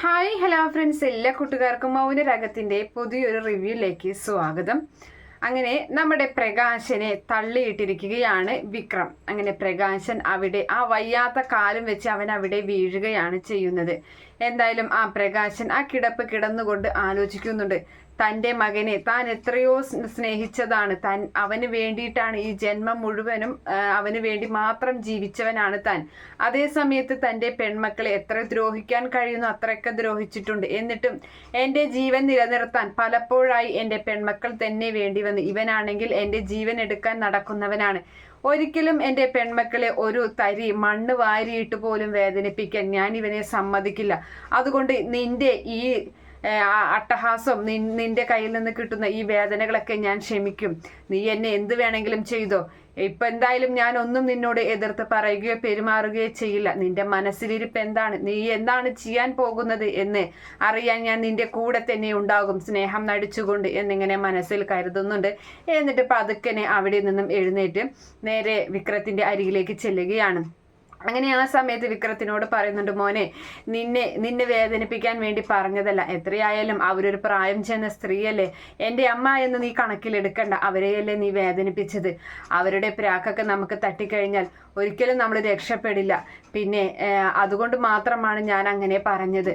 Hi hello friends. എല്ലാ കൂട്ടുകാർക്കും മൗനരാഗത്തിന്റെ പുതിയൊരു റിവ്യൂയിലേക്ക് സ്വാഗതം. അങ്ങനെ നമ്മുടെ പ്രകാശനെ തള്ളിയിട്ടിരിക്കുകയാണ് വിക്രം. അങ്ങനെ പ്രകാശൻ അവിടെ ആ വയ്യാത്ത കാലം വെച്ച് അവൻ അവിടെ വീഴുകയാണ് ചെയ്യുന്നത്. എന്തായാലും ആ പ്രകാശൻ ആ കിടപ്പ് കിടന്നുകൊണ്ട് ആലോചിക്കുന്നുണ്ട്. തന്റെ മകനെ താൻ എത്രയോ സ്നേഹിച്ചതാണ്. താൻ അവന് വേണ്ടിയിട്ടാണ് ഈ ജന്മം മുഴുവനും അവന് വേണ്ടി മാത്രം ജീവിച്ചവനാണ് താൻ. അതേ സമയത്ത് തന്റെ പെൺമക്കളെ എത്ര ദ്രോഹിക്കാൻ കഴിയുന്നു അത്രയൊക്കെ ദ്രോഹിച്ചിട്ടുണ്ട്. എന്നിട്ടും എന്റെ ജീവൻ നിലനിർത്താൻ പലപ്പോഴായി എന്റെ പെൺമക്കൾ തന്നെ വേണ്ടി വന്നു. ഇവനാണെങ്കിൽ എന്റെ ജീവൻ എടുക്കാൻ നടക്കുന്നവനാണ്. ഒരിക്കലും എന്റെ പെൺമക്കളെ ഒരു തരി മണ്ണ് വാരിയിട്ട് പോലും വേദനിപ്പിക്കാൻ ഞാൻ ഇവനെ സമ്മതിക്കില്ല. അതുകൊണ്ട് നിന്റെ ഈ അട്ടഹാസം നിന്റെ കയ്യിൽ നിന്ന് കിട്ടുന്ന ഈ വേദനകളൊക്കെ ഞാൻ ക്ഷമിക്കും. നീ എന്നെ എന്ത് വേണമെങ്കിലും ചെയ്തോ. ഇപ്പൊ എന്തായാലും ഞാൻ ഒന്നും നിന്നോട് എതിർത്ത് പറയുകയോ പെരുമാറുകയോ ചെയ്യില്ല. നിന്റെ മനസ്സിലിരിപ്പ് എന്താണ്? നീ എന്താണ് ചെയ്യാൻ പോകുന്നത് എന്ന് അറിയാൻ ഞാൻ നിന്റെ കൂടെ തന്നെ ഉണ്ടാകും. സ്നേഹം നടിച്ചുകൊണ്ട് എന്നിങ്ങനെ മനസ്സിൽ കരുതുന്നുണ്ട്. എന്നിട്ട് പതുക്കനെ അവിടെ നിന്നും എഴുന്നേറ്റ് നേരെ വിക്രത്തിന്റെ അരികിലേക്ക് ചെല്ലുകയാണ്. അങ്ങനെ ആ സമയത്ത് വിക്രത്തിനോട് പറയുന്നുണ്ട് മോനെ നിന്നെ നിന്നെ വേദനിപ്പിക്കാൻ വേണ്ടി പറഞ്ഞതല്ല. എത്രയായാലും അവരൊരു പ്രായം ചെന്ന സ്ത്രീയല്ലേ. എന്റെ അമ്മ എന്ന് നീ കണക്കിലെടുക്കണ്ട. അവരെയല്ലേ നീ വേദനിപ്പിച്ചത്? അവരുടെ പ്രാക്കൊക്കെ നമുക്ക് തട്ടിക്കഴിഞ്ഞാൽ ഒരിക്കലും നമ്മൾ രക്ഷപ്പെടില്ല. പിന്നെ അതുകൊണ്ട് മാത്രമാണ് ഞാൻ അങ്ങനെ പറഞ്ഞത്.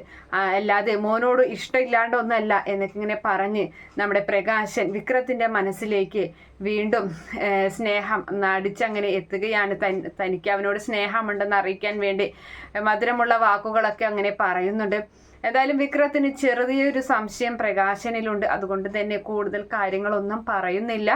അല്ലാതെ മോനോട് ഇഷ്ടമില്ലാണ്ടൊന്നല്ല എന്നൊക്കെ ഇങ്ങനെ പറഞ്ഞ് നമ്മുടെ പ്രകാശൻ വിക്രത്തിന്റെ മനസ്സിലേക്ക് വീണ്ടും സ്നേഹം നടിച്ചങ്ങനെ എത്തുകയാണ് തനിക്ക് അവനോട് സ്നേഹമുണ്ടെന്ന് അറിയിക്കാൻ വേണ്ടി മധുരമുള്ള വാക്കുകളൊക്കെ അങ്ങനെ പറയുന്നുണ്ട്. എന്തായാലും വിക്രത്തിന് ചെറിയൊരു സംശയം പ്രകാശനിലുണ്ട്. അതുകൊണ്ട് തന്നെ കൂടുതൽ കാര്യങ്ങളൊന്നും പറയുന്നില്ല.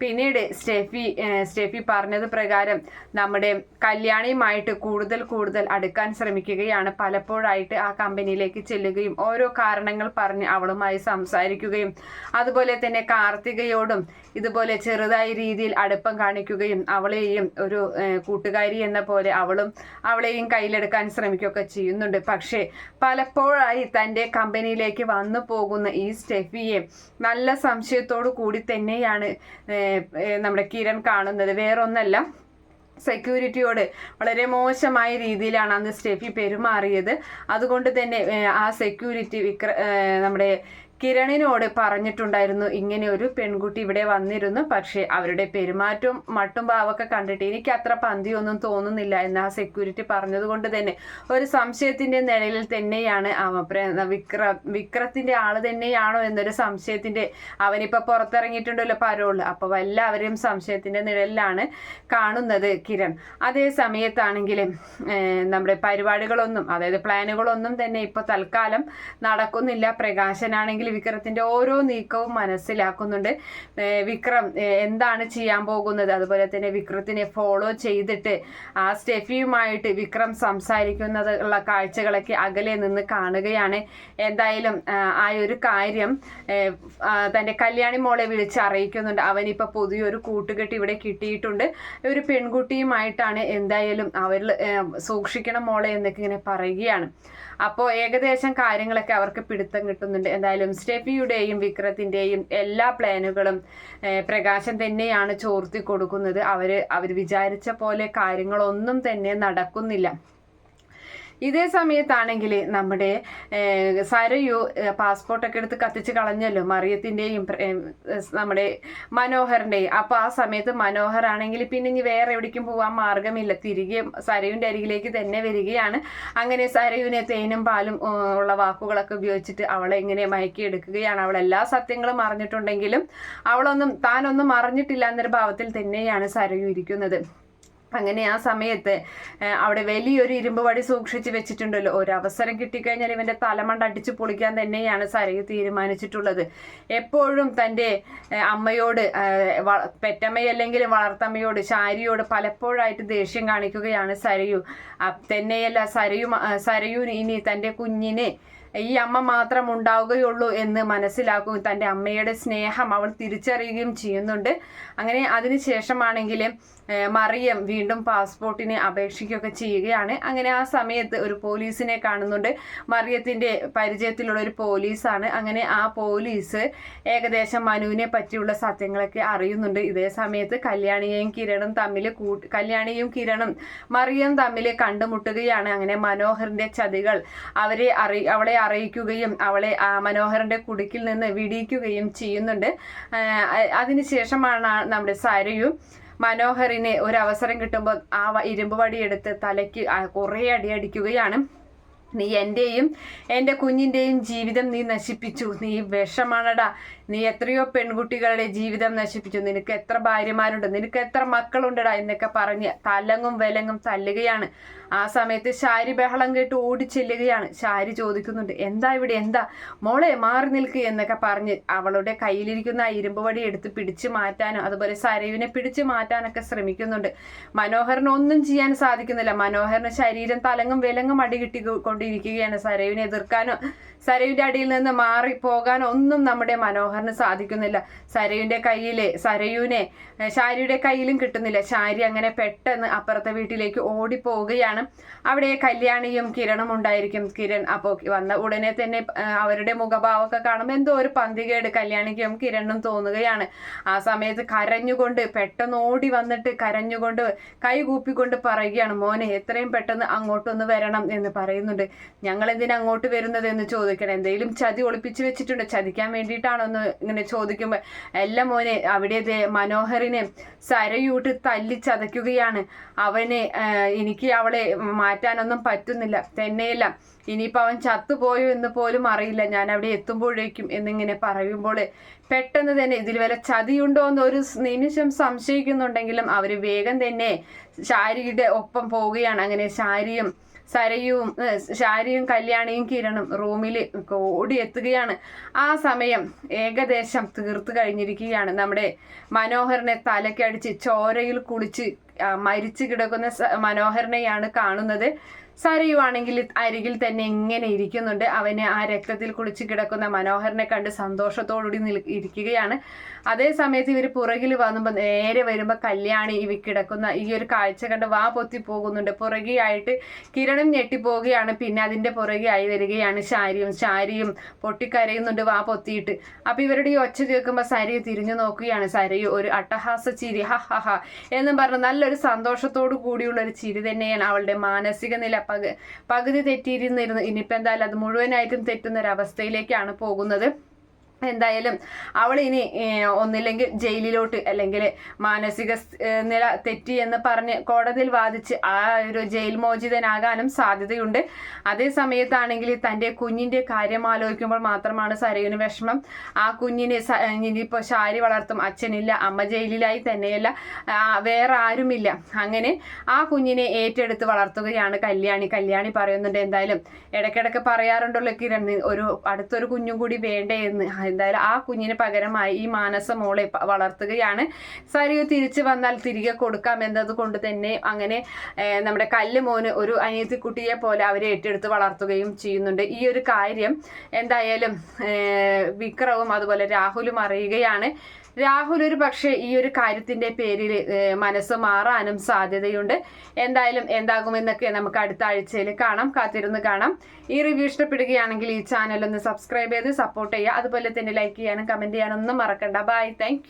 പിന്നീട് സ്റ്റെഫി സ്റ്റെഫി പറഞ്ഞത് പ്രകാരം നമ്മുടെ കല്യാണിയുമായിട്ട് കൂടുതൽ കൂടുതൽ അടുക്കാൻ ശ്രമിക്കുകയാണ്. പലപ്പോഴായിട്ട് ആ കമ്പനിയിലേക്ക് ചെല്ലുകയും ഓരോ കാരണങ്ങൾ പറഞ്ഞ് അവളുമായി സംസാരിക്കുകയും അതുപോലെ തന്നെ കാർത്തികയോടും ഇതുപോലെ ചെറുതായ രീതിയിൽ അടുപ്പം കാണിക്കുകയും അവളെയും ഒരു കൂട്ടുകാരി എന്ന പോലെ അവളും അവളെയും കയ്യിലെടുക്കാൻ ശ്രമിക്കുകയൊക്കെ ചെയ്യുന്നുണ്ട്. പക്ഷേ പലപ്പോഴായി തന്റെ കമ്പനിയിലേക്ക് വന്നു പോകുന്ന ഈ സ്റ്റെഫിയെ നല്ല സംശയത്തോടു കൂടി തന്നെയാണ് നമ്മുടെ കിരൺ കാണുന്നത്. വേറൊന്നല്ല സെക്യൂരിറ്റിയോട് വളരെ മോശമായ രീതിയിലാണ് അന്ന് സ്റ്റെഫി പെരുമാറിയത്. അതുകൊണ്ട് തന്നെ ആ സെക്യൂരിറ്റി വിക്ര നമ്മുടെ കിരണിനോട് പറഞ്ഞിട്ടുണ്ടായിരുന്നു ഇങ്ങനെ ഒരു പെൺകുട്ടി ഇവിടെ വന്നിരുന്നു പക്ഷേ അവരുടെ പെരുമാറ്റവും മട്ടും ഭാവമൊക്കെ കണ്ടിട്ട് എനിക്ക് അത്ര പന്തിയൊന്നും തോന്നുന്നില്ല എന്ന് ആ സെക്യൂരിറ്റി പറഞ്ഞതുകൊണ്ട് തന്നെ. ഒരു സംശയത്തിന്റെ നിഴലിൽ തന്നെയാണ് അവ വിക്ര വിക്രത്തിന്റെ ആൾ തന്നെയാണോ എന്നൊരു സംശയത്തിന്റെ അവനിപ്പോ പുറത്തിറങ്ങിയിട്ടുണ്ടല്ലോ പരോൾ. അപ്പൊ എല്ലാവരെയും സംശയത്തിന്റെ നിഴലിലാണ് കാണുന്നത് കിരൺ. അതേ സമയത്താണെങ്കിലും നമ്മുടെ പരിപാടികളൊന്നും അതായത് പ്ലാനുകളൊന്നും തന്നെ ഇപ്പൊ തൽക്കാലം നടക്കുന്നില്ല. പ്രകാശനാണെങ്കിൽ വിക്രത്തിന്റെ ഓരോ നീക്കവും മനസ്സിലാക്കുന്നുണ്ട്. വിക്രം എന്താണ് ചെയ്യാൻ പോകുന്നത്? അതുപോലെ തന്നെ വിക്രത്തിനെ ഫോളോ ചെയ്തിട്ട് ആ സ്റ്റെഫിയുമായിട്ട് വിക്രം സംസാരിക്കുന്നത് ഉള്ള കാഴ്ചകളൊക്കെ അകലെ നിന്ന് കാണുകയാണ്. എന്തായാലും ആ, ഒരു കാര്യം തന്റെ കല്യാണി മോളെ വിളിച്ച് അറിയിക്കുന്നുണ്ട്. അവനിപ്പോ പുതിയൊരു കൂട്ടുകെട്ട് ഇവിടെ കിട്ടിയിട്ടുണ്ട്. ഒരു പെൺകുട്ടിയുമായിട്ടാണ് എന്തായാലും അവരിൽ സൂക്ഷിക്കണം മോളെ എന്നൊക്കെ ഇങ്ങനെ പറയുകയാണ്. അപ്പോൾ ഏകദേശം കാര്യങ്ങളൊക്കെ അവർക്ക് പിടുത്തം കിട്ടുന്നുണ്ട്. എന്തായാലും സ്റ്റെഫിയുടെയും വിക്രത്തിന്റെയും എല്ലാ പ്ലാനുകളും പ്രകാശം തന്നെയാണ് ചോർത്തി കൊടുക്കുന്നത്. അവർ അവർ വിചാരിച്ച പോലെ കാര്യങ്ങളൊന്നും തന്നെ നടക്കുന്നില്ല. ഇതേ സമയത്താണെങ്കിൽ നമ്മുടെ സരയു പാസ്പോർട്ടൊക്കെ എടുത്ത് കത്തിച്ച് കളഞ്ഞല്ലോ മറിയത്തിന്റെയും നമ്മുടെ മനോഹറിന്റെയും അപ്പോൾ ആ സമയത്ത് മനോഹറാണെങ്കിൽ പിന്നെ ഇനി വേറെ എവിടേക്കും പോകാൻ മാർഗമില്ല തിരികെ സരയുവിന്റെ അരികിലേക്ക് തന്നെ വരികയാണ്. അങ്ങനെ സരയുവിനെ തേനും പാലും ഉള്ള വാക്കുകളൊക്കെ ഉപയോഗിച്ചിട്ട് അവളെ ഇങ്ങനെ മയക്കിയെടുക്കുകയാണ് അവൾ എല്ലാ സത്യങ്ങളും അറിഞ്ഞിട്ടുണ്ടെങ്കിലും അവളൊന്നും താനൊന്നും അറിഞ്ഞിട്ടില്ല എന്നൊരു ഭാവത്തിൽ തന്നെയാണ് സരയു ഇരിക്കുന്നത്. അങ്ങനെ ആ സമയത്ത് അവിടെ വലിയൊരു ഇരുമ്പ് വടി സൂക്ഷിച്ച് വെച്ചിട്ടുണ്ടല്ലോ. ഒരവസരം കിട്ടിക്കഴിഞ്ഞാൽ ഇവന്റെ തലമണ്ട് അടിച്ചു പൊളിക്കാൻ തന്നെയാണ് സരയു തീരുമാനിച്ചിട്ടുള്ളത്. എപ്പോഴും തന്റെ അമ്മയോട് പെറ്റമ്മയല്ലെങ്കിൽ വളർത്തമ്മയോട് ശാരിയോട് പലപ്പോഴായിട്ട് ദേഷ്യം കാണിക്കുകയാണ് സരയു. തന്നെയല്ല സരയു സരയു ഇനി തന്റെ കുഞ്ഞിന് ഈ അമ്മ മാത്രം ഉണ്ടാവുകയുള്ളൂ എന്ന് മനസ്സിലാക്കുകയും തന്റെ അമ്മയുടെ സ്നേഹം അവൾ തിരിച്ചറിയുകയും ചെയ്യുന്നുണ്ട്. അങ്ങനെ അതിനുശേഷമാണെങ്കിൽ മറിയം വീണ്ടും പാസ്പോർട്ടിന് അപേക്ഷിക്കുകയൊക്കെ ചെയ്യുകയാണ്. അങ്ങനെ ആ സമയത്ത് ഒരു പോലീസിനെ കാണുന്നുണ്ട്. മറിയത്തിന്റെ പരിചയത്തിലുള്ള ഒരു പോലീസാണ്. അങ്ങനെ ആ പോലീസ് ഏകദേശം മനുവിനെ പറ്റിയുള്ള സത്യങ്ങളൊക്കെ അറിയുന്നുണ്ട്. ഇതേ സമയത്ത് കല്യാണിയെയും കിരണും തമ്മിൽ കൂട്ട് കല്യാണിയും കിരണും മറിയം തമ്മിൽ കണ്ടുമുട്ടുകയാണ്. അങ്ങനെ മനോഹറിന്റെ ചതികൾ അവരെ അറി അവളെ അറിയിക്കുകയും അവളെ മനോഹരന്റെ കുടുക്കിൽ നിന്ന് വിടിയിക്കുകയും ചെയ്യുന്നുണ്ട്. അതിനുശേഷമാണ് നമ്മുടെ സരയും മനോഹറിനെ ഒരു അവസരം കിട്ടുമ്പോൾ ആ ഇരുമ്പ് വടി എടുത്ത് തലയ്ക്ക് കുറേ അടി അടിക്കുകയാണ്. നീ എന്റെയും എന്റെ കുഞ്ഞിന്റെയും ജീവിതം നീ നശിപ്പിച്ചു. നീ വിഷമാണടാ. നീ എത്രയോ പെൺകുട്ടികളുടെ ജീവിതം നശിപ്പിച്ചു. നിനക്ക് എത്ര ഭാര്യമാരുണ്ട്? നിനക്ക് എത്ര മക്കളുണ്ടടാ? എന്നൊക്കെ പറഞ്ഞ് തലങ്ങും വിലങ്ങും തല്ലുകയാണ്. ആ സമയത്ത് ശാരി ബഹളം കേട്ട് ഓടിച്ചെല്ലുകയാണ്. ശാരി ചോദിക്കുന്നുണ്ട് എന്താ ഇവിടെ? എന്താ? മോളെ മാറി നിൽക്കുക എന്നൊക്കെ പറഞ്ഞ് അവളുടെ കയ്യിലിരിക്കുന്ന ആ ഇരുമ്പ് വടി എടുത്ത് പിടിച്ചു മാറ്റാനും അതുപോലെ സരയുവിനെ പിടിച്ചു മാറ്റാനൊക്കെ ശ്രമിക്കുന്നുണ്ട്. മനോഹറിന് ഒന്നും ചെയ്യാൻ സാധിക്കുന്നില്ല. മനോഹറിന് ശരീരം തലങ്ങും വിലങ്ങും അടി കിട്ടി കൊണ്ടിരിക്കുകയാണ്. സരയുവിനെ എതിർക്കാനോ സരയുവിന്റെ അടിയിൽ നിന്ന് മാറി പോകാനോ ഒന്നും നമ്മുടെ മനോഹറിന് സാധിക്കുന്നില്ല. സരയുവിന്റെ കയ്യിലെ സരയുവിനെ ശാരിയുടെ കയ്യിലും കിട്ടുന്നില്ല. ശാരി അങ്ങനെ പെട്ടെന്ന് അപ്പുറത്തെ വീട്ടിലേക്ക് ഓടിപ്പോവുകയാണ്. അവിടെ കല്യാണിയും കിരണും ഉണ്ടായിരിക്കും. കിരൺ അപ്പോൾ വന്ന ഉടനെ തന്നെ അവരുടെ മുഖഭാവമൊക്കെ കാണുമ്പോൾ എന്തോ ഒരു പന്തികേട് കല്യാണിക്കും കിരണും തോന്നുകയാണ്. ആ സമയത്ത് കരഞ്ഞുകൊണ്ട് പെട്ടെന്ന് ഓടി വന്നിട്ട് കരഞ്ഞുകൊണ്ട് കൈ കൂപ്പിക്കൊണ്ട് പറയുകയാണ് മോനെ എത്രയും പെട്ടെന്ന് അങ്ങോട്ടൊന്ന് വരണം എന്ന് പറയുന്നുണ്ട്. ഞങ്ങൾ എന്തിനാ അങ്ങോട്ട് വരുന്നത് എന്ന് ചോദിക്കണം. എന്തെങ്കിലും ചതി ഒളിപ്പിച്ചു വെച്ചിട്ടുണ്ട്. ചതിക്കാൻ വേണ്ടിയിട്ടാണോ എന്ന് ഇങ്ങനെ ചോദിക്കുമ്പോൾ എല്ലാം മോനെ അവിടെ മനോഹറിനെ സരയൂട്ട് തല്ലി ചതയ്ക്കുകയാണ്. അവനെ എനിക്ക് അവളെ മാറ്റാനൊന്നും പറ്റുന്നില്ല. തന്നെയല്ല ഇനിയിപ്പോൾ അവൻ ചത്തുപോയോ എന്ന് പോലും അറിയില്ല. ഞാൻ അവിടെ എത്തുമ്പോഴേക്കും എന്നിങ്ങനെ പറയുമ്പോൾ പെട്ടെന്ന് തന്നെ ഇതിൽ വല്ല ചതിയുണ്ടോ എന്ന് ഒരു നിമിഷം സംശയിക്കുന്നുണ്ടെങ്കിലും അവർ വേഗം തന്നെ ശാരിയുടെ ഒപ്പം പോവുകയാണ്. അങ്ങനെ ശാരിയും സരയും ശാരിയും കല്യാണിയും കിരണും റൂമിൽ ഓടിയെത്തുകയാണ്. ആ സമയം ഏകദേശം തീർത്തു കഴിഞ്ഞിരിക്കുകയാണ്. നമ്മുടെ മനോഹരനെ തലക്കടിച്ച് ചോരയിൽ കുളിച്ച് മരിച്ചു കിടക്കുന്ന മനോഹരനെയാണ് കാണുന്നത്. സരയു ആണെങ്കിൽ അരികിൽ തന്നെ എങ്ങനെ ഇരിക്കുന്നുണ്ട്. അവനെ ആ രക്തത്തിൽ കുളിച്ച് കിടക്കുന്ന മനോഹരനെ കണ്ട് സന്തോഷത്തോടുകൂടി നിൽ ഇരിക്കുകയാണ്. അതേ സമയത്ത് ഇവർ പുറകിൽ വന്നുമ്പോൾ നേരെ വരുമ്പോൾ കല്യാണി ഇവ കിടക്കുന്ന ഈ ഒരു കാഴ്ച കണ്ട് വാ പൊത്തി പോകുന്നുണ്ട്. പുറകെയായിട്ട് കിരണും ഞെട്ടിപ്പോവുകയാണ് പിന്നെ അതിന്റെ പുറകെയായി വരികയാണ് ശാരിയും. ശാരിയും പൊട്ടിക്കരയുന്നുണ്ട് വാ പൊത്തിയിട്ട്. അപ്പം ഇവരുടെ ഈ ഒച്ച കേൾക്കുമ്പോൾ സരയു തിരിഞ്ഞു നോക്കുകയാണ്. സരയു ഒരു അട്ടഹാസ ചിരി ഹ ഹ ഹ എന്നും പറഞ്ഞ് നല്ലൊരു സന്തോഷത്തോടു കൂടിയുള്ള ഒരു ചിരി തന്നെയാണ് അവളുടെ മാനസിക നില. പക പകുതി തെറ്റിയിരുന്നിരുന്നു. ഇനിയിപ്പോൾ എന്തായാലും അത് മുഴുവനായിട്ടും തെറ്റുന്ന ഒരു അവസ്ഥയിലേക്കാണ് പോകുന്നത്. എന്തായാലും അവൾ ഇനി ഒന്നില്ലെങ്കിൽ ജയിലിലോട്ട് അല്ലെങ്കിൽ മാനസിക നില തെറ്റി എന്ന് പറഞ്ഞ് കോടതിയിൽ വാദിച്ച് ആ ഒരു ജയിൽ മോചിതനാകാനും സാധ്യതയുണ്ട്. അതേ സമയത്താണെങ്കിൽ തന്റെ കുഞ്ഞിന്റെ കാര്യം ആലോചിക്കുമ്പോൾ മാത്രമാണ് സരയുന് വിഷമം. ആ കുഞ്ഞിനെ ഇനിയിപ്പോൾ ശാരി വളർത്തും. അച്ഛനില്ല അമ്മ ജയിലിലായി തന്നെയല്ല വേറെ ആരുമില്ല അങ്ങനെ ആ കുഞ്ഞിനെ ഏറ്റെടുത്ത് വളർത്തുകയാണ് കല്യാണി. കല്യാണി പറയുന്നുണ്ട് എന്തായാലും ഇടയ്ക്കിടയ്ക്ക് പറയാറുണ്ടല്ലോ കിരൺ ഒരു അടുത്തൊരു കുഞ്ഞും കൂടി വേണ്ടേ എന്ന്. എന്തായാലും ആ കുഞ്ഞിന് പകരമായി ഈ മാനസ മോളെ വളർത്തുകയാണ്. സരിയു തിരിച്ചു വന്നാൽ തിരികെ കൊടുക്കാം എന്നത് കൊണ്ട് തന്നെ അങ്ങനെ നമ്മുടെ കല്ല് മോന് ഒരു അനിയത്തിക്കുട്ടിയെ പോലെ അവരെ ഏറ്റെടുത്ത് വളർത്തുകയും ചെയ്യുന്നുണ്ട്. ഈ ഒരു കാര്യം എന്തായാലും വിക്രവും അതുപോലെ രാഹുലും അറിയുകയാണ്. രാഹുൽ ഒരു പക്ഷേ ഈ ഒരു കാര്യത്തിന്റെ പേരിൽ മനസ്സ് മാറാനും സാധ്യതയുണ്ട്. എന്തായാലും എന്താകുമെന്നൊക്കെ നമുക്ക് അടുത്ത ആഴ്ചയിൽ കാണാം കാത്തിരുന്ന് കാണാം. ഈ റിവ്യൂ ഇഷ്ടപ്പെടുകയാണെങ്കിൽ ഈ ചാനൽ ഒന്ന് സബ്സ്ക്രൈബ് ചെയ്ത് സപ്പോർട്ട് ചെയ്യുക. അതുപോലെ തന്നെ ലൈക്ക് ചെയ്യാനും കമന്റ് ചെയ്യാനും ഒന്നും മറക്കണ്ട. Bye thank